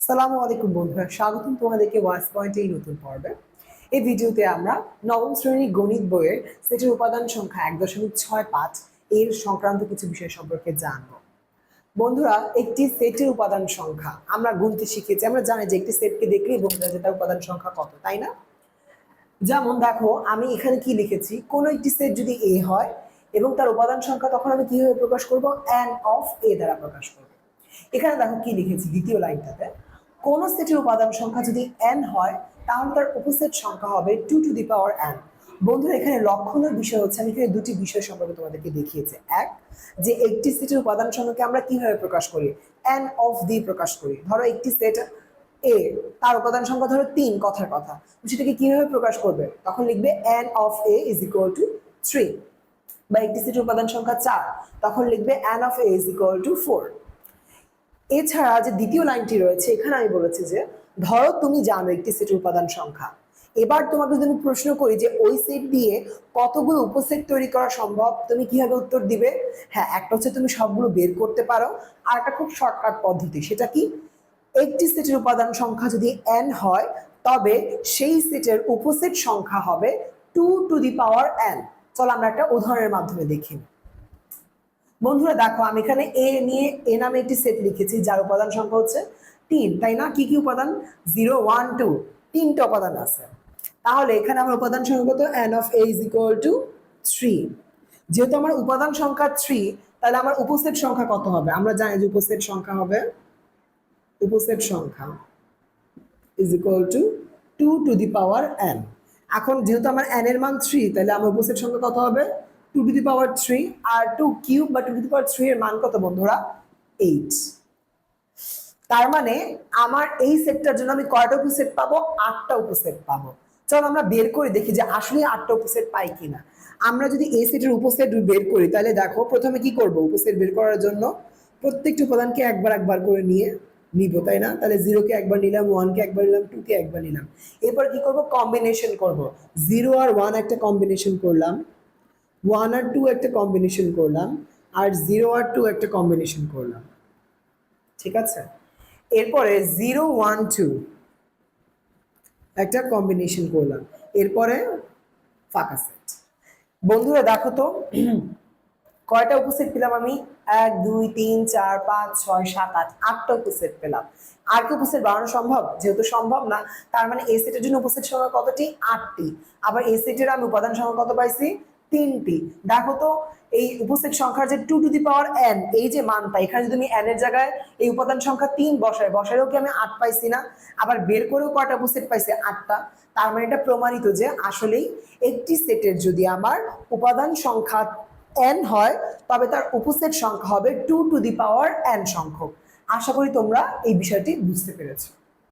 সালামু আলাইকুম বন্ধুরা, স্বাগতম তোমাদেরকে ওয়াইস পয়েন্টে এই নতুন পর্বে। এই ভিডিওতে আমরা নবম শ্রেণির গণিত বইয়ের সেটের উপাদান সংখ্যা এক দশমিক ছয় পাঁচ এর সংক্রান্ত কিছু বিষয় সম্পর্কে জানব। বন্ধুরা, একটি সেটের উপাদান সংখ্যা, আমরা গুনতে শিখেছি, আমরা জানি যে একটি সেটকে দেখলেই বন্ধুরা যে তার উপাদান সংখ্যা কত, তাই না? যেমন দেখো, আমি এখানে কি লিখেছি, কোন একটি সেট যদি এ হয় এবং তার উপাদান সংখ্যা, তখন আমি কীভাবে প্রকাশ করব? অ্যান অফ এ দ্বারা প্রকাশ করব। এখানে দেখো কি লিখেছি, দ্বিতীয় লাইনটাতে। কোন সেটের উপাদান সংখ্যা যদি এন হয়, তাহলে তার উপসেট সংখ্যা হবে two to the power n বন্ধুরা, এখানে লক্ষণের বিষয় হচ্ছে, আমি এখানে দুটি বিষয় সম্পর্কে তোমাদেরকে দেখিয়েছি। এক, যে একটি সেটের উপাদান সংখ্যাকে আমরা কীভাবে প্রকাশ করি? এন অফ দি প্রকাশ করি। ধরো একটি সেট এ তার উপাদান সংখ্যা ধরো তিন, কথার কথা। সেটাকে কীভাবে প্রকাশ করবে? তখন লিখবে n of A is equal to three বা একটি সেটের উপাদান সংখ্যা চার, তখন লিখবে n of A is equal to four এছাড়া যে দ্বিতীয় লাইনটি রয়েছে, এখানে আমি বলেছি যে, ধরো তুমি জানো একটি সেটের উপাদান সংখ্যা। এবার তোমাকে যদি আমি প্রশ্ন করি যে, ওই সেট দিয়ে কতগুলো উপসেট তৈরি করা সম্ভব, তুমি কীভাবে উত্তর দিবে? হ্যাঁ একটা হচ্ছে তুমি সবগুলো বের করতে পারো, আর একটা খুব শর্টকাট পদ্ধতি, সেটা কি? একটি সেটের উপাদান সংখ্যা যদি এন হয়, তবে সেই সেটের উপসেট সংখ্যা হবে two to the power n চলো আমরা একটা উদাহরণের মাধ্যমে দেখি। বন্ধুরা, দেখো, আমি এখানে এ নিয়ে এ নামে একটি সেট লিখেছি, যার উপাদান সংখ্যা হচ্ছে তিন, তাই না? কি কি উপাদান? জিরো ওয়ান টু তিনটা উপাদান আছে। তাহলে এখানে আমার উপাদান সংখ্যা n of A is equal to three যেহেতু আমার উপাদান সংখ্যা থ্রি তাহলে আমার উপসেট সংখ্যা কত হবে? আমরা জানি যে উপসেট সংখ্যা হবে, উপসেট সংখ্যা is equal to two to the power n এখন যেহেতু আমার এন এর মান থ্রি তাহলে আমার উপসেট সংখ্যা কত হবে? Two to the power three R two cube বা two to the power three এর মান কত বন্ধুরা? এইট তার মানে আমার এই সেটটার জন্য আমি কয়টা উপসেট পাবো? আটটা উপসেট পাবো। চলো আমরা বের করে দেখি যে আসলে আটটা উপসেট পাই কিনা। আমরা যদি এই সেটের উপসেট বের করি, তাহলে দেখো প্রথমে কি করব উপসেট বের করার জন্য? প্রত্যেকটি উপাদানকে একবার একবার করে নিয়ে নিব, তাই না? তাহলে জিরোকে একবার নিলাম ওয়ানকে একবার নিলাম টুকে একবার নিলাম। এরপর কি করব? কম্বিনেশন করব। জিরো আর ওয়ান একটা কম্বিনেশন করলাম। ওয়ান আর টু একটা কম্বিনেশন করলাম, আর জিরো আর টু একটা কম্বিনেশন করলাম। ঠিক আছে? এরপরে জিরো ওয়ান টু একটা কম্বিনেশন করলাম। এরপরে ফাঁকা সেট বন্ধুরা, দেখো তো, কয়টা উপসেট পেলাম আমি? এক, দুই, তিন, চার, পাঁচ, ছয়, সাত, আট, আটটা উপসেট পেলাম। আর কি উপসেট বাড়ানো সম্ভব? যেহেতু সম্ভব না, তার মানে এ সেটের জন্য উপসেট সংখ্যা কতটি? আটটি। আবার এ সেটের আমি উপাদান সংখ্যা কত পাইছি? তিনটি। দেখো তো, এই উপসেট সংখ্যার যে two to the power n এই যে মানটা, এখানে যদি আমি এন এর জায়গায় এই উপাদান সংখ্যা তিন বসাই, বসাইলেও কি আমি আট পাইছি না? আবার বের করেও কয়টা উপসেট পাইছি? আটটা। তার মানে এটা প্রমাণিত যে আসলেই একটি সেটের যদি আমার উপাদান সংখ্যা এন হয়, তবে তার উপসেট সংখ্যা হবে two to the power n সংখ্যক। আশা করি তোমরা এই বিষয়টি বুঝতে পেরেছ।